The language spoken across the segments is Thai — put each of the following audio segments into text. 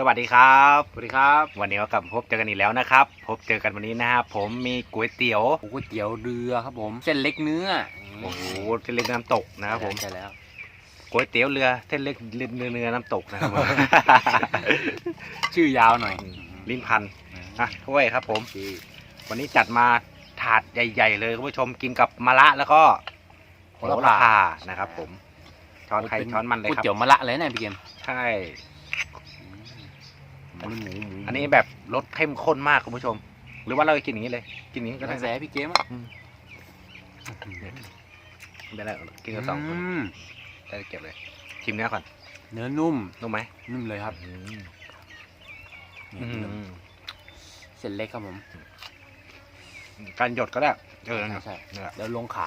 สวัสดีครับสวัสดีครับ วันนี้ก็กลับมาพบเจอกันอีกแล้วนะครับ พบเจอกันวันนี้นะครับผมมีก๋วยเตี๋ยวก๋วยเตี๋ยวเรือครับผมเส้นเล็กเนื้อโอ้โหเส้นเล็กน้ำตกนะครับผมใช่แล้วก๋วยเตี๋ยวเรือเส้นเล็กเนื้อเนื้อน้ำตกนะครับผมชื่อยาวหน่อย ลิ้นพันอะถ้วยครับผม วันนี้จัดมาถาดใหญ่ ๆ เลยคุณผู้ชมกินกับมะระแล้วก็โหระพานะครับ ผมช้อนใครช้อนมันเลยก๋วยครับเตี๋ยวมะละเลยนะพี่เกมใช่ อันนี้หมูหมูอันนี้แบบรสเข้มข้นมากคุณผู้ชม หรือว่าเราจะกินอย่างนี้เลย กินอย่างนี้ก็ก็ได้ได้แสนะพี่เกมอะไม่ได้กินกันสองคนมได้เก็บเลย ชิมเนื้อก่อนเนื้อนุ่มนุ่มไหมนุ่มเลยครับอืมนี่อืมเส้นเล็กครับผม การหยดก็ได้เออใช่เนี่ยเดี๋ยวลงขา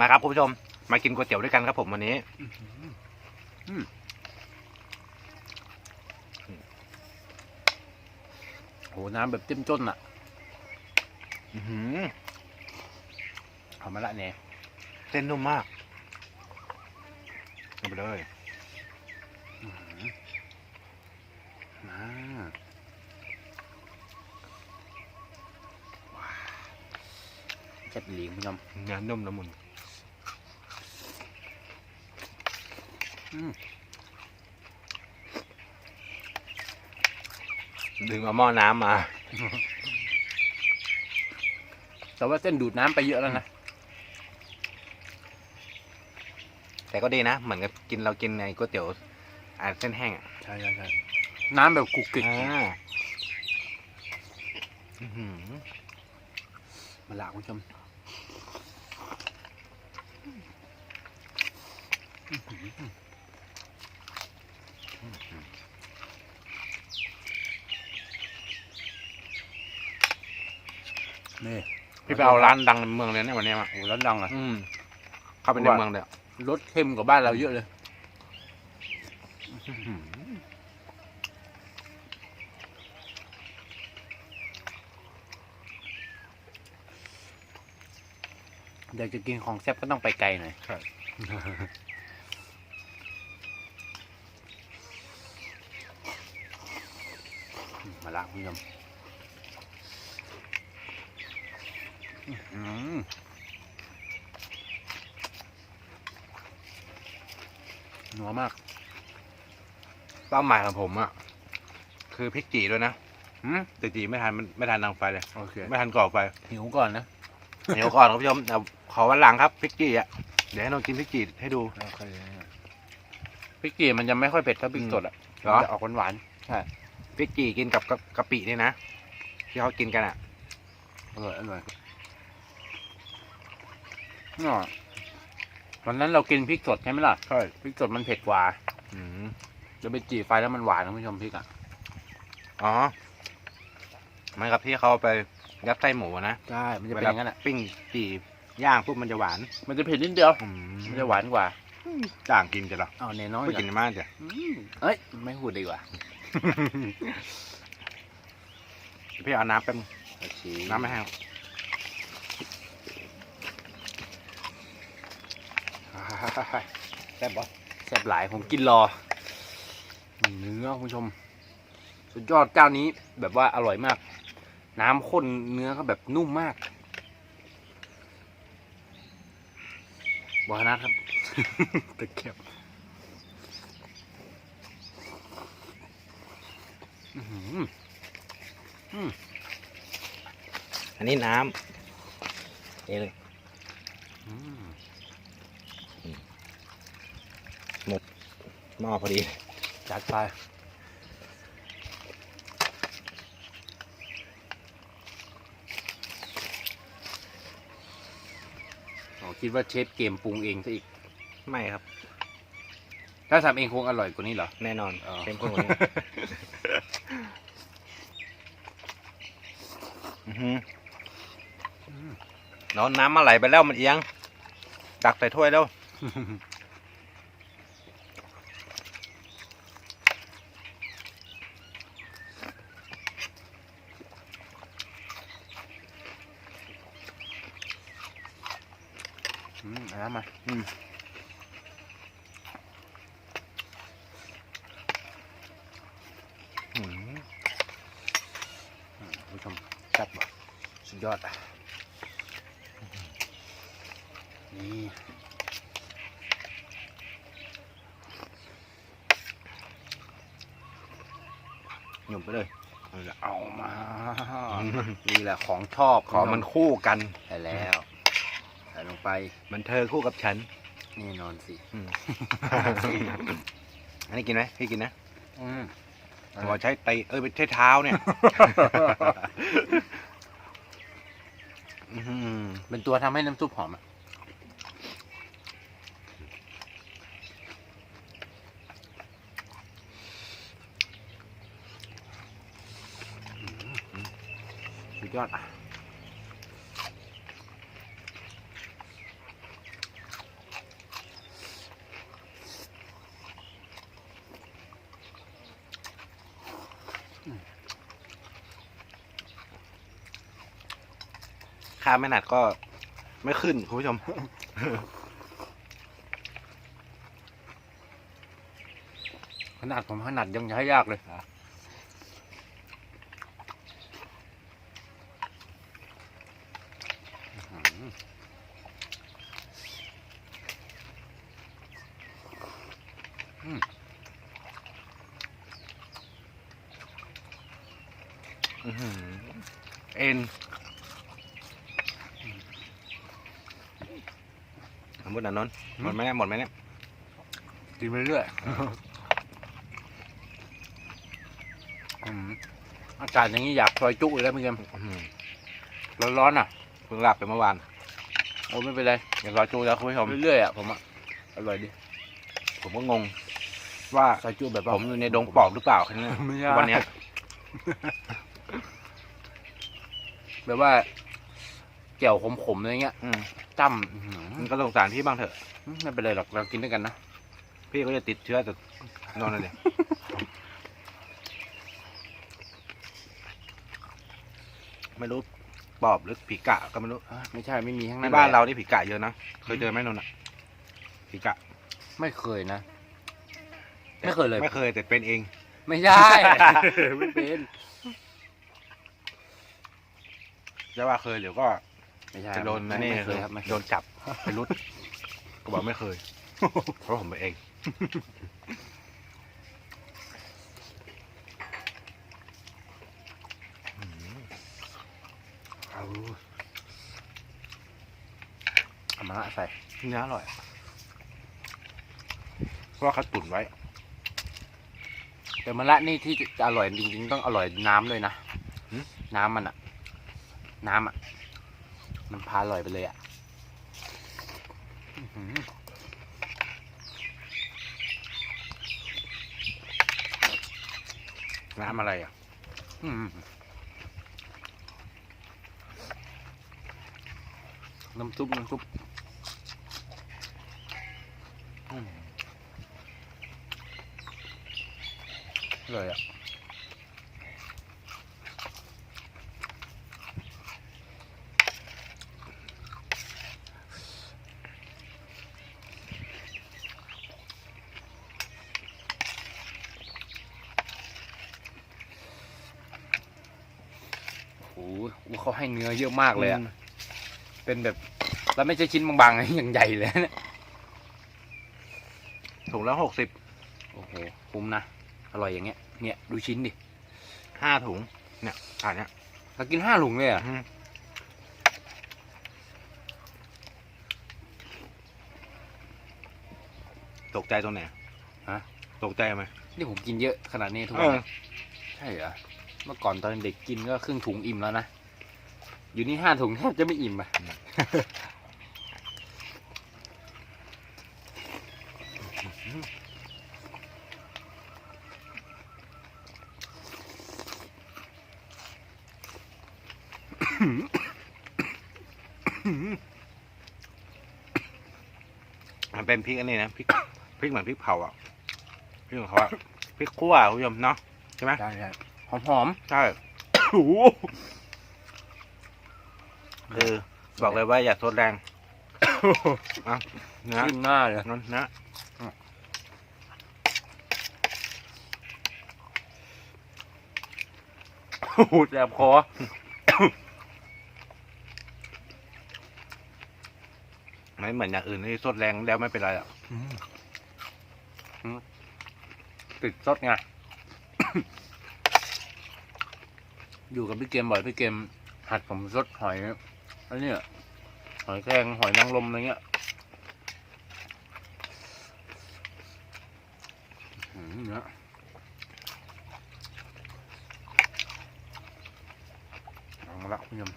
มาครับคุณผู้ชม มากินก๋วยเตี๋ยวด้วยกันครับผมวันนี้ โหน้ำแบบเจ้มจนอะ อื้อหือเอามาละเนี่ยเส้นนุ่มมากเอาไปเลยอ่าเจ็บหลีคุณผู้ชมเนื้อนุ่มละมุนอืม ดึงเอาหม้อน้ำมา แต่ว่าเส้นดูดน้ำไปเยอะแล้วนะ แต่ก็ดีนะ เหมือนกับกินเรากินในก๋วยเตี๋ยวอ่าเส้นแห้งอะใช่ใช่ใช่น้ำแบบกุกกิกอ่าอื้อหือ มาละคุณผู้ชม นี่พี่ไปเอาร้านดังในเมืองเลยเนี่ยวันนี้มาโอ้แล้วดังอะ อืมเข้าไปในว่าเมืองเลยอะรสเข้มกว่าบ้านเราเยอะเลย อยากจะกินของแซ่บก็ต้องไปไกลหน่อยใช่มาละคุณผู้ชมอื้อหือ นัวมาก เป้าหมายของผมอะคือพริกจีด้วยนะหืมแต่จีไม่ทันมันไม่ทันดังไฟเลย โอเคไม่ทันก่อไฟหิวก่อนนะเดี๋ยวก่อนคุณผู้ชมเดี๋ยวขอวันหลังครับพริกจีอะเดี๋ยวให้น้องกินพริกจีให้ดูโอเคพริกจีมันจะไม่ค่อยเผ็ดเท่าพริกสดอะเหรอมันจะออกหวานพริกจีกินกับกะกะปินี่นะที่เขากินกันอะๆอร่อยอร่อยอ๋อ วันนั้นเรากินพริกสดใช่ไหมล่ะใช่พริกสดมันเผ็ดกว่าอืมจะไปจีไฟแล้วมันหวานนะคุณผู้ชมพริกอะอ๋อเหมันกับที่เขาไปยัดไส้หมูนะใช่มันจะเวเป็นอลาย่างนั้นอะปิ้งจีย่างปุ๊บมันจะหวานมันจะเผ็ดนิดเดียวอืมมันจะหวานกว่าจ่างกินจะหรอเอาแน่นอนไม่กินมากจ้ะอืมเอ้ยไม่พูดดีกว่าพี่เอาน้ำเป็นโอเคน้ำไม่แห้ง แซ่บปะแซ่บหลายผมกินรอเนื้อคุณผู้ชม สุดยอดเจ้านี้แบบว่าอร่อยมาก น้ำข้นเนื้อก็แบบนุ่มมากบอนะครับตะเกียบอื้อหืออันนี้น้ำนี่เลย อืมหม้อพอดี จัดไปอ๋อคิดว่าเชฟเกมปรุงเองซะอีก ไม่ครับ ถ้าทำเองคงอร่อยกว่านี้เหรอ แน่นอนอ๋อเข้มข้นกว่านี้อื้อหือแล้วน้ำมาไหลไปแล้วมันเอียงตักใส่ถ้วยแล้ว มาอืมผู้ชมจัดบ่สุดยอดอะนี่หยุ่ไปเลย เอามา นี่แหละของชอบของมันคู่กันแต่แล้ว ส่ลงไปมันเธอคู่กับฉันแน่นอนสิ อืม อันนี้กินไหมพี่กินนะอืมผมเอาใช้ตีเอ้ยไม่ใช้เท้าเนี่ย อื้อหือเป็นตัวทำให้น้ำซุปหอมอะสุดยอดอะ ค่าไม่หนัดก็ไม่ขึ้นคุณผู้ชม ขนาดผมขนาดยังใช้ยากเลยอื้อหืออื้อหือเอ็น มมตินะนนท์หมดไหมเนี่ยหมดไหมเนี่ยกินไปเรื่อยอืมอากาศอย่างนี้อยากซอยจุเลยพี่เกมอื้อหือร้อนๆอะเพิ่งหลับไปเมื่อวานโอ้ไม่เป็นไรอยากรอจูแล้วคุณผู้ชมเรื่อยๆอะผมอะอร่อยดีผมก็งง ว่าซอยจุแบบผมอยู่ในดงปอบหรือเปล่าแค่นี้ไม่ใช่วันเนี้ยแบบว่าแจ่วขมๆอะไรเงี้ยอืมจ้ำอื้อหือ มันก็สงสารพี่บ้างเถอะไม่เป็นไรหรอกเรากินด้วยกันนะพี่ก็จะติดเชื้อแต่นอนเลยไม่รู้ปอบหรือผีกะก็ไม่รู้อะไม่ใช่ไม่มีทั้งนั้นที่บ้านลยเรานี่ผีกะเยอะนะเคยเจอไหมนนท์อะผีกะ ไม่เคยนะไม่เคยเลยไม่เคยแต่เป็นเอง ไม่ใช่ไม่เป็นจะว่าเคยเดี๋ยวก็ ไม่ใช่จะโดนนะนี่ไม่เคยครับไม่เคโดยนจับไปรุดก็บอกไม่เคย เพราะผมไปเอง เอาเอามาละใส่เนื้ออร่อย เพราะว่าเขาตุ๋นไว้ แต่มะละนี่ที่จะอร่อยจริงๆ ต้องอร่อยน้ำเลยนะ หืม น้ำมันอะน้ำอะ มันพาอร่อยไปเลยอะอื้อหือน้ำอะไรอะน้ำซุปน้ำซุปอืมอร่อยอะ โอ้โหเขาให้เนื้อเยอะมากเลยอะเป็นแบบ แล้วไม่ใช่ชิ้นบางๆนะอย่างใหญ่เลยนะถุงละหกสิบโอ้โหคุ้มนะ อร่อยอย่างเงี้ย เนี่ยดูชิ้นดิห้าถุง เนี่ยอ่านเนี่ยเรากินห้าหลุมเลยอะอืมตกใจตรงไหนฮะ ตกใจไหม นี่ผมกินเยอะขนาดนี้ทุกเอวันอเนี่ยใช่เหรอเมื่อก่อนตอนเด็กกินก็ครึ่งถุงอิ่มแล้วนะ อยู่นี่ห้าถุงแทบจะไม่อิ่มอะมันเป็นพริกอันนี้นะพริกพริกเหมือนพริกเผาอะพริกของเขาอะพริกขั่วคุณผู้ชมเนาะใช่ไหมใช่ใช่หอมหอมใช่ๆโอ้ เออ บอกเลยว่าอย่าโทดแรงเอน้หน้าเลยนนนะหูแสบคอไม่เหมือนอย่างอื่นที่สดแรงแล้วไม่เป็นไรอะติดสดไง อยู่กับพี่เกมบ่อยพี่เกมหัดผมสดหอย อันนี้หอยแครงหอยนางรมอะไรเงี้ยอืมเนื้อลองละคุณยม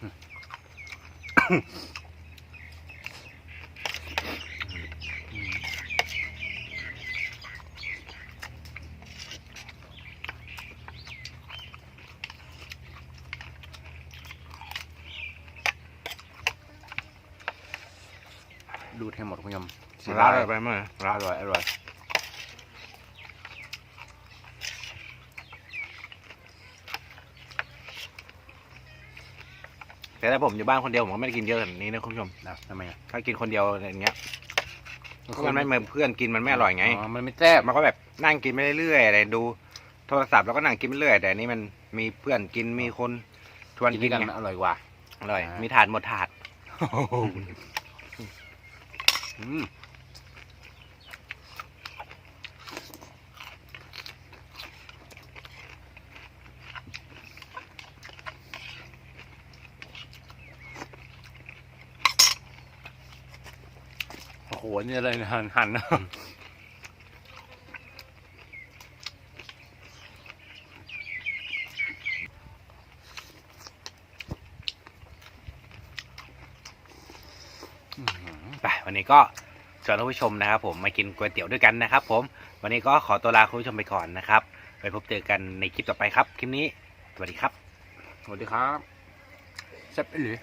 อืมอืมดูดให้หมดคุณผู้ชมเสียร้าดานยอะไรไปมั้งอร่อยอร่อยแต่ถ้าผมอยู่บ้านคนเดียวผมก็ไม่ได้กินเยอะแบบนี้นะคุณผู้ชม นะทำไมอะถ้ากินคนเดียวอย่างเงี้ยก็มันไม่เหมือนเพื่อนกินมันไม่อร่อยไง อ๋อมันไม่แซ่บ มันก็แบบนั่งกินไปเรื่อยๆอะไรดูโทรศัพท์แล้วก็นั่งกินไปเรื่อยแต่อันนี้มันมีเพื่อนกินมีคนชวนกินกิด้วนยกันไงมันอร่อยกว่า อร่อย อ่ามี มีถาดหมดถาด อืม นี่อะไรเนยหันหันไปวันนี้ก็ชวนท่านผู้ชมนะครับ ผมมากินก๋วยเตี๋ยวด้วยกันนะครับ ผม วันนี้ก็ขอตัวลาคุณผู้ชมไปก่อนนะครับ ไปพบเจอกันในคลิปต่อไปครับ คลิปนี้ สวัสดีครับ สวัสดีครับแซ่บไปหรือ